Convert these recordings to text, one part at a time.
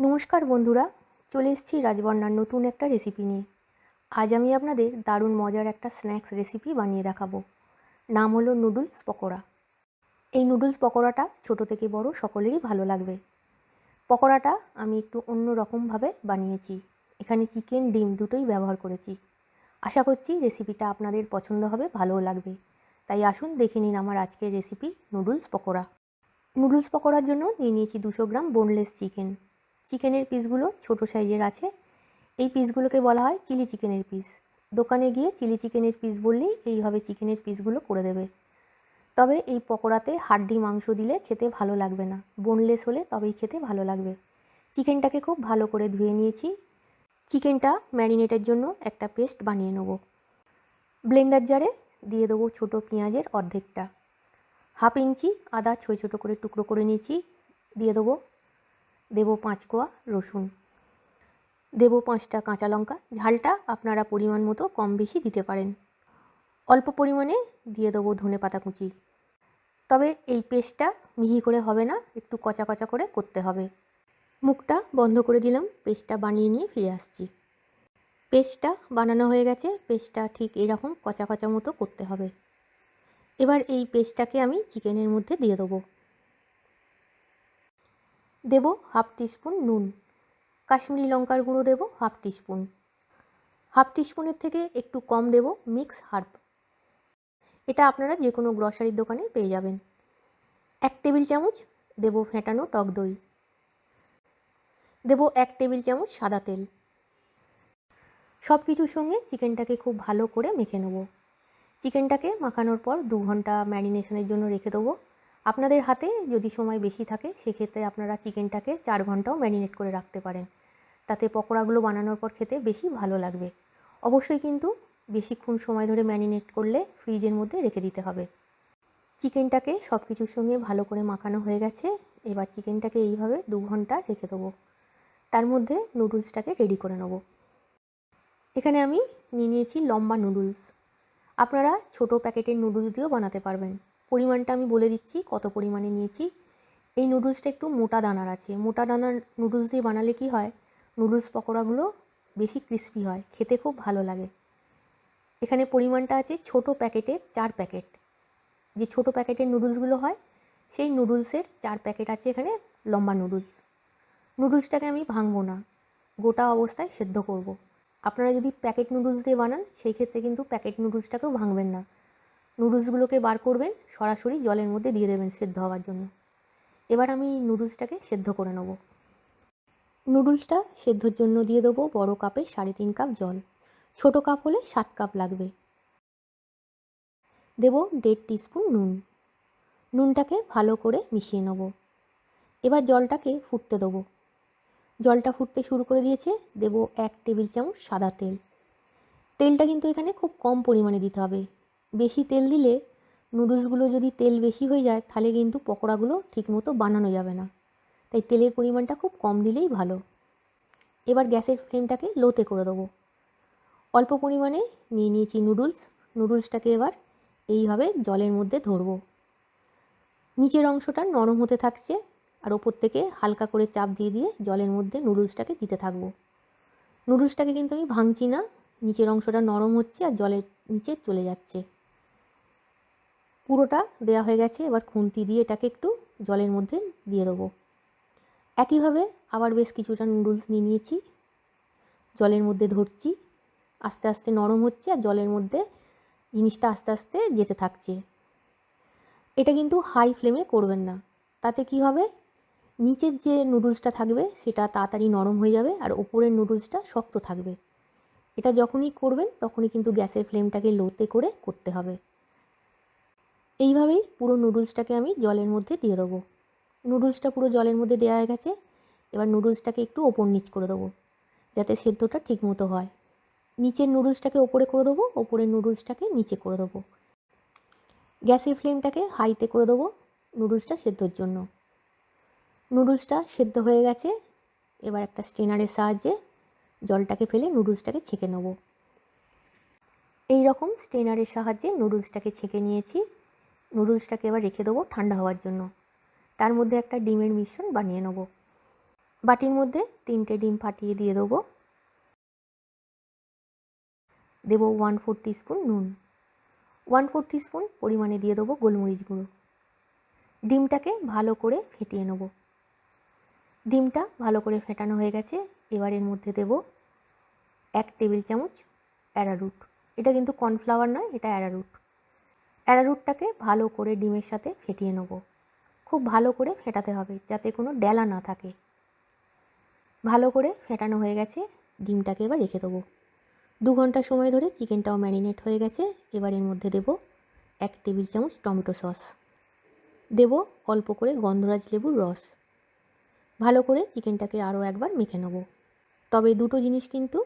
নমস্কার বন্ধুরা, চলে এসেছি রাজবন্যার নতুন একটা রেসিপি নিয়ে। আজ আমি আপনাদের দারুণ মজার একটা স্ন্যাক্স রেসিপি বানিয়ে দেখাবো। নাম হলো নুডলস পকোড়া। এই নুডলস পকোড়াটা ছোট থেকে বড় সকলেরই ভালো লাগবে। পকোড়াটা আমি একটু অন্য রকমভাবে বানিয়েছি। এখানে চিকেন ডিম দুটোই ব্যবহার করেছি। আশা করছি রেসিপিটা আপনাদের পছন্দ হবে, ভালোও লাগবে। তাই আসুন দেখে নিন আমার আজকের রেসিপি নুডলস পকোড়া। নুডলস পকোড়ার জন্য নিয়ে নিয়েছি দুশো গ্রাম বোনলেস চিকেন চিকেনের পিসগুলো ছোট সাইজের আছে। এই পিসগুলোকে বলা হয় চিলি চিকেনের পিস। দোকানে গিয়ে চিলি চিকেনের পিস বললেই এইভাবে চিকেনের পিসগুলো করে দেবে। তবে এই পকোড়াতে হাড্ডি মাংস দিলে খেতে ভালো লাগবে না। বোনলেস হলে তবেই খেতে ভালো লাগবে। চিকেনটাকে খুব ভালো করে ধুয়ে নিয়েছি। চিকেনটা ম্যারিনেটের জন্য একটা পেস্ট বানিয়ে নেব। ব্লেন্ডার জারে দিয়ে দেবো ছোটো পেঁয়াজের অর্ধেকটা। হাফ ইঞ্চি আদা ছোটো ছোটো করে টুকরো করে নিয়েছি। দিয়ে দেবো দেবো পাঁচ কোয়া রসুন। দেবো পাঁচটা কাঁচা লঙ্কা, ঝালটা আপনারা পরিমাণ মতো কম বেশি দিতে পারেন। অল্প পরিমাণে দিয়ে দেবো ধনে পাতা কুচি। তবে এই পেস্টটা মিহি করে হবে না, একটু কচা কচা করে করতে হবে। মুখটা বন্ধ করে দিলাম, পেস্টটা বানিয়ে নিয়ে ফিরে আসছি। পেস্টটা বানানো হয়ে গেছে, পেস্টটা ঠিক এরকম কচা কচা মতো করতে হবে। এবার এই পেস্টটাকে আমি চিকেনের মধ্যে দিয়ে দেবো। দেব হাফ টিস্পুন নুন। কাশ্মীরি লঙ্কার গুঁড়ো দেব হাফ টিস্পুন। হাফ টিস্পুনের থেকে একটু কম দেব মিক্স হার্ব। এটা আপনারা যে কোনো গ্রসারির দোকানে পেয়ে যাবেন। এক টেবিল চামচ দেব ফেটানো টক দই। দেব এক টেবিল চামচ সাদা তেল। সব কিছুর সঙ্গে চিকেনটাকে খুব ভালো করে মেখে নেব। চিকেনটাকে মাখানোর পর দু ঘণ্টা ম্যারিনেশনের জন্য রেখে দেবো। আপনাদের হাতে যদি সময় বেশি থাকে, সেক্ষেত্রে আপনারা চিকেনটাকে চার ঘন্টাও ম্যারিনেট করে রাখতে পারেন। তাতে পকোড়াগুলো বানানোর পর খেতে বেশি ভালো লাগবে। অবশ্যই কিন্তু বেশিক্ষণ সময় ধরে ম্যারিনেট করলে ফ্রিজের মধ্যে রেখে দিতে হবে। চিকেনটাকে সব কিছুর সঙ্গে ভালো করে মাখানো হয়ে গেছে, এবার চিকেনটাকে এইভাবে দু ঘণ্টা রেখে দেবো। তার মধ্যে নুডলসটাকে রেডি করে নেব। এখানে আমি নিয়ে নিয়েছি লম্বা নুডলস। আপনারা ছোট প্যাকেটের নুডলস দিয়েও বানাতে পারবেন। পরিমাণটা আমি বলে দিচ্ছি, কত পরিমাণে নিয়েছি। এই নুডলসটা একটু মোটা দানার আছে। মোটা দানার নুডলস দিয়ে বানালে কি হয়? নুডলস পকোড়াগুলো বেশি ক্রিস্পি হয়, খেতে খুব ভালো লাগে। এখানে পরিমাণটা আছে ছোট প্যাকেটের চার প্যাকেট। যে ছোট প্যাকেটের নুডলসগুলো হয়, সেই নুডলসের চার প্যাকেট আছে এখানে লম্বা নুডলস। নুডলসটাকে আমি ভাঙবো না, গোটা অবস্থায় সেদ্ধ করব। আপনারা যদি প্যাকেট নুডলস দিয়ে বানান, সেই ক্ষেত্রে কিন্তু প্যাকেট নুডলসটাকেও ভাঙবেন না। নুডলসগুলোকে বার করবেন, সরাসরি জলের মধ্যে দিয়ে দেবেন সেদ্ধ হওয়ার জন্য। এবার আমি নুডলসটাকে সেদ্ধ করে নেব। নুডলসটা সেদ্ধর জন্য দিয়ে দেবো বড় কাপে সাড়ে তিন কাপ জল। ছোট কাপ হলে সাত কাপ লাগবে। দেব দেড় টিস্পুন নুন। নুনটাকে ভালো করে মিশিয়ে নেব। এবার জলটাকে ফুটতে দেবো। জলটা ফুটতে শুরু করে দিয়েছে, দেব এক টেবিল চামচ সাদা তেল। তেলটা কিন্তু এখানে খুব কম পরিমাণে দিতে হবে। বেশি তেল দিলে নুডলসগুলো যদি তেল বেশি হয়ে যায়, তাহলে কিন্তু পকোড়াগুলো ঠিকমতো বানানো যাবে না। তাই তেলের পরিমাণটা খুব কম দিলেই ভালো। এবার গ্যাসের ফ্লেমটাকে লোতে করে দেবো। অল্প পরিমাণে নিয়ে নিয়েছি নুডলস। নুডলসটাকে এবার এইভাবে জলের মধ্যে ধরবো। নিচের অংশটা নরম হতে থাকছে আর ওপর থেকে হালকা করে চাপ দিয়ে দিয়ে জলের মধ্যে নুডলসটাকে দিতে থাকব। নুডলসটাকে কিন্তু আমি ভাঙছি না, নিচের অংশটা নরম হচ্ছে আর জলের নিচে চলে যাচ্ছে। পুরোটা দেওয়া হয়ে গেছে, এবার খুন্তি দিয়ে এটাকে একটু জলের মধ্যে দিয়ে দেবো। একইভাবে আবার বেশ কিছুটা নুডলস নিয়ে নিয়েছি, জলের মধ্যে ধরছি, আস্তে আস্তে নরম হচ্ছে আর জলের মধ্যে জিনিসটা আস্তে আস্তে যেতে থাকছে। এটা কিন্তু হাই ফ্লেমে করবেন না, তাতে কি হবে? নিচের যে নুডলসটা থাকবে সেটা তাড়াতাড়ি নরম হয়ে যাবে আর ওপরের নুডলসটা শক্ত থাকবে। এটা যখনই করবেন তখনই কিন্তু গ্যাসের ফ্লেমটাকে লোতে করে করতে হবে। এইভাবেই পুরো নুডলসটাকে আমি জলের মধ্যে দিয়ে দেবো। নুডলসটা পুরো জলের মধ্যে দেওয়া হয়ে গেছে। এবার নুডলসটাকে একটু ওপর নিচ করে দেবো, যাতে সেদ্ধটা ঠিকমতো হয়। নিচের নুডলসটাকে ওপরে করে দেবো, ওপরের নুডলসটাকে নিচে করে দেবো। গ্যাসের ফ্লেমটাকে হাইতে করে দেবো নুডলসটা সেদ্ধর জন্য। নুডলসটা সেদ্ধ হয়ে গেছে। এবার একটা স্টেনারের সাহায্যে জলটাকে ফেলে নুডলসটাকে ছেঁকে নেব। এই রকম স্টেনারের সাহায্যে নুডলসটাকে ছেঁকে নিয়েছি। নুডলসটাকে এবার রেখে দেবো ঠান্ডা হওয়ার জন্য। তার মধ্যে একটা ডিমের মিশ্রণ বানিয়ে নেব। বাটির মধ্যে তিনটে ডিম ফাটিয়ে দিয়ে দেবো। দেবো ওয়ান ফোর স্পুন নুন। ওয়ান ফোর স্পুন পরিমাণে দিয়ে দেবো গোলমরিচ গুঁড়ো। ডিমটাকে ভালো করে ফেটিয়ে নেব। ডিমটা ভালো করে ফেটানো হয়ে গেছে। এবার এর মধ্যে দেব এক টেবিল চামচ অ্যারারুট। এটা কিন্তু কর্নফ্লাওয়ার নয়, এটা অ্যারারুট। অ্যারারুটটাকে ভালো করে ডিমের সাথে ফেটিয়ে নেব। খুব ভালো করে ফেটাতে হবে যাতে কোনো ডেলা না থাকে। ভালো করে ফেটানো হয়ে গেছে, ডিমটাকে এবার রেখে দেবো। দু ঘণ্টা সময় ধরে চিকেনটাও ম্যারিনেট হয়ে গেছে, এবার এর মধ্যে দেব এক টেবিল চামচ টমেটো সস। দেব অল্প করে গন্ধরাজ লেবুর রস। ভালো করে চিকেনটাকে আরও একবার মেখে নেব। তবে দুটো জিনিস কিন্তু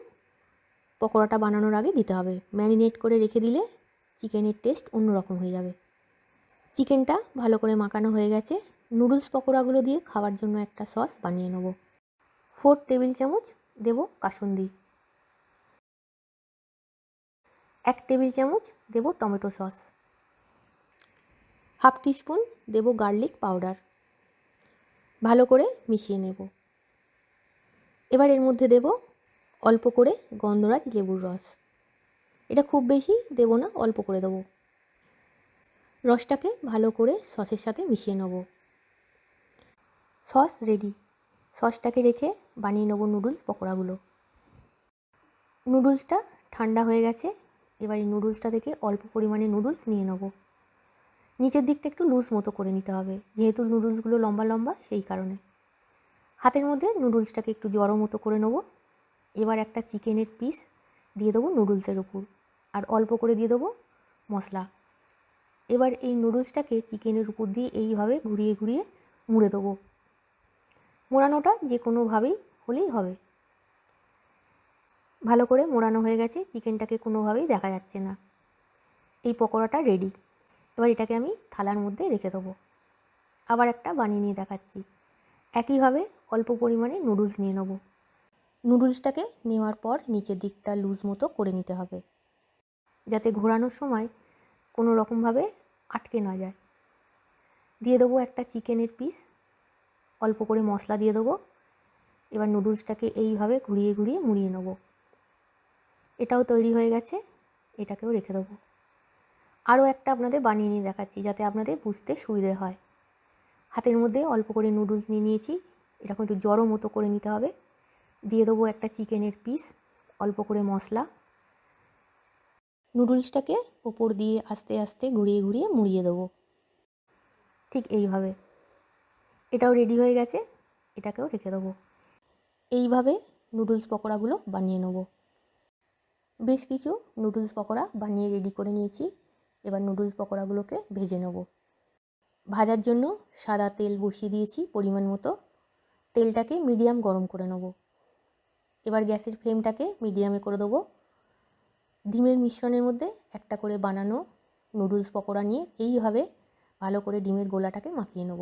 পকোড়াটা বানানোর আগে দিতে হবে। ম্যারিনেট করে রেখে দিলে চিকেনের টেস্ট অন্যরকম হয়ে যাবে। চিকেনটা ভালো করে মাখানো হয়ে গেছে। নুডলস পকোড়াগুলো দিয়ে খাওয়ার জন্য একটা সস বানিয়ে নেব। ফোর টেবিল চামচ দেব কাসুন্দি। এক টেবিল চামচ দেব টমেটো সস। হাফ টিস্পুন দেব গার্লিক পাউডার। ভালো করে মিশিয়ে নেব। এবার এর মধ্যে দেব অল্প করে গন্ধরাজ লেবুর রস। এটা খুব বেশি দেব না, অল্প করে দেবো। রসটাকে ভালো করে সসের সাথে মিশিয়ে নেব। সস রেডি সসটাকে রেখে বানিয়ে নেব নুডলস পকোড়াগুলো। নুডলসটা ঠান্ডা হয়ে গেছে, এবার এই নুডলসটা থেকে অল্প পরিমাণে নুডলস নিয়ে নেব। নিচের দিকটা একটু লুজ মতো করে নিতে হবে, যেহেতু নুডলসগুলো লম্বা লম্বা, সেই কারণে। হাতের মধ্যে নুডলসটাকে একটু জড়ো মতো করে নেব। এবার একটা চিকেনের পিস দিয়ে দেবো নুডলসের উপর। আর অল্প করে দিয়ে দেবো মশলা। এবার এই নুডলসটাকে চিকেনের উপর দিয়ে এইভাবে ঘুরিয়ে ঘুরিয়ে মুড়ে দেবো। মোড়ানোটা যে কোনোভাবেই হলেই হবে। ভালো করে মোড়ানো হয়ে গেছে, চিকেনটাকে কোনোভাবেই দেখা যাচ্ছে না। এই পকোড়াটা রেডি এবার এটাকে আমি থালার মধ্যে রেখে দেবো। আবার একটা বানিয়ে নিয়ে দেখাচ্ছি। একইভাবে অল্প পরিমাণে নুডলস নিয়ে নেব। নুডলসটাকে নেওয়ার পর নিচের দিকটা লুজ মতো করে নিতে হবে। যাতে ঘোরানোর সময় কোনো রকমভাবে আটকে না যায়। দিয়ে দেবো একটা চিকেনের পিস, অল্প করে মশলা দিয়ে দেবো। এবার নুডলসটাকে এইভাবে ঘুরিয়ে ঘুরিয়ে মুড়িয়ে নেব। এটাও তৈরি হয়ে গেছে, এটাকেও রেখে দেবো। আরও একটা আপনাদের বানিয়ে নিয়ে দেখাচ্ছি, যাতে আপনাদের বুঝতে সুবিধে হয়। হাতের মধ্যে অল্প করে নুডলস নিয়ে নিয়েছি, এরকম একটু জড়ো মতো করে নিতে হবে। দিয়ে দেবো একটা চিকেনের পিস, অল্প করে মশলা। নুডলসটাকে ওপর দিয়ে আস্তে আস্তে ঘুরিয়ে ঘুরিয়ে মুড়িয়ে দেবো। ঠিক এইভাবে। এটাও রেডি হয়ে গেছে, এটাকেও রেখে দেবো। এইভাবে নুডলস পকোড়াগুলো বানিয়ে নেব। বেশ কিছু নুডলস পকোড়া বানিয়ে রেডি করে নিয়েছি, এবার নুডলস পকোড়াগুলোকে ভেজে নেব। ভাজার জন্য সাদা তেল বসিয়ে দিয়েছি পরিমাণ মতো। তেলটাকে মিডিয়াম গরম করে নেব। এবার গ্যাসের ফ্লেমটাকে মিডিয়ামে করে দেবো। ডিমের মিশ্রণের মধ্যে একটা করে বানানো নুডলস পকোড়া নিয়ে এইভাবে ভালো করে ডিমের গোলাটাকে মাখিয়ে নেব।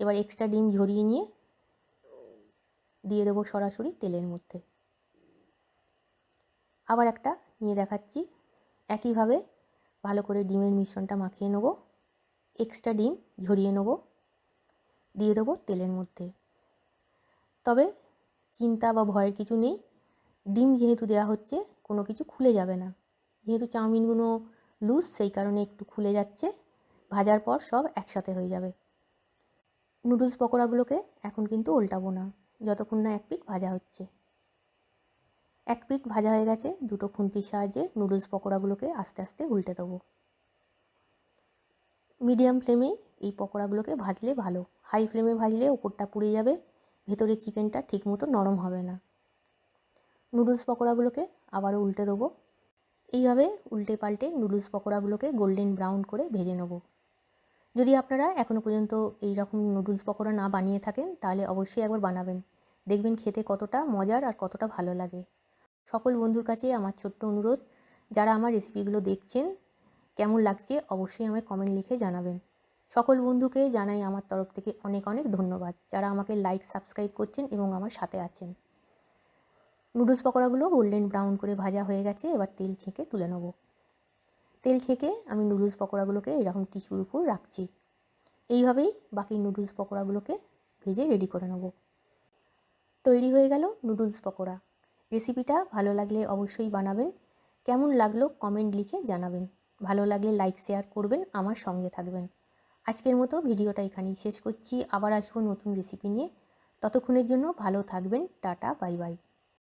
এবার এক্সট্রা ডিম ঝরিয়ে নিয়ে দিয়ে দেবো সরাসরি তেলের মধ্যে। আবার একটা নিয়ে দেখাচ্ছি। একইভাবে ভালো করে ডিমের মিশ্রণটা মাখিয়ে নেব। এক্সট্রা ডিম ঝরিয়ে নেব। দিয়ে দেবো তেলের মধ্যে। তবে চিন্তা বা ভয়ের কিছু নেই। ডিম যেহেতু দেওয়া হচ্ছে কোনো কিছু খুলে যাবে না। যেহেতু চাউমিনগুলো লুজ সেই কারণে একটু খুলে যাচ্ছে। ভাজার পর সব একসাথে হয়ে যাবে। নুডলস পকোড়াগুলোকে এখন কিন্তু উল্টাবো না, যতক্ষণ না এক পিঠ ভাজা হচ্ছে। এক পিঠ ভাজা হয়ে গেছে, দুটো খুন্তির সাহায্যে নুডলস পকোড়াগুলোকে আস্তে আস্তে উল্টে দেবো। মিডিয়াম ফ্লেমে এই পকোড়াগুলোকে ভাজলে ভালো। হাই ফ্লেমে ভাজলে ওপরটা পুড়ে যাবে ভেতরে চিকেনটা ঠিকমতো নরম হবে না। নুডলস পকোড়াগুলোকে আবারও উল্টে দেবো। এইভাবে উল্টে পাল্টে নুডলস পকোড়াগুলোকে গোল্ডেন ব্রাউন করে ভেজে নেব। যদি আপনারা এখনও পর্যন্ত এই রকম নুডলস পকোড়া না বানিয়ে থাকেন, তাহলে অবশ্যই একবার বানাবেন। দেখবেন খেতে কতটা মজার আর কতটা ভালো লাগে। সকল বন্ধুর কাছে আমার ছোট্ট অনুরোধ, যারা আমার রেসিপিগুলো দেখছেন, কেমন লাগছে অবশ্যই আমায় কমেন্ট লিখে জানাবেন। সকল বন্ধুকে জানাই আমার তরফ থেকে অনেক অনেক ধন্যবাদ, যারা আমাকে লাইক সাবস্ক্রাইব করছেন এবং আমার সাথে আছেন। নুডলস পকোড়াগুলো গোল্ডেন ব্রাউন করে ভাজা হয়ে গেছে, এবার তেল ছেঁকে তুলে নেব। তেল ছেঁকে আমি নুডলস পকোড়াগুলোকে এরকম টিস্যুর উপর রাখছি। এইভাবেই বাকি নুডলস পকোড়াগুলোকে ভেজে রেডি করে নেব। তৈরি হয়ে গেল নুডলস পকোড়া। রেসিপিটা ভালো লাগলে অবশ্যই বানাবেন। কেমন লাগল কমেন্ট লিখে জানাবেন। ভালো লাগলে লাইক, শেয়ার করবেন, আমার সঙ্গে থাকবেন। আজকের মতো ভিডিওটা এখানেই শেষ করছি। আবার আসব নতুন রেসিপি নিয়ে। ততক্ষণের জন্য ভালো থাকবেন। Tata, bye bye.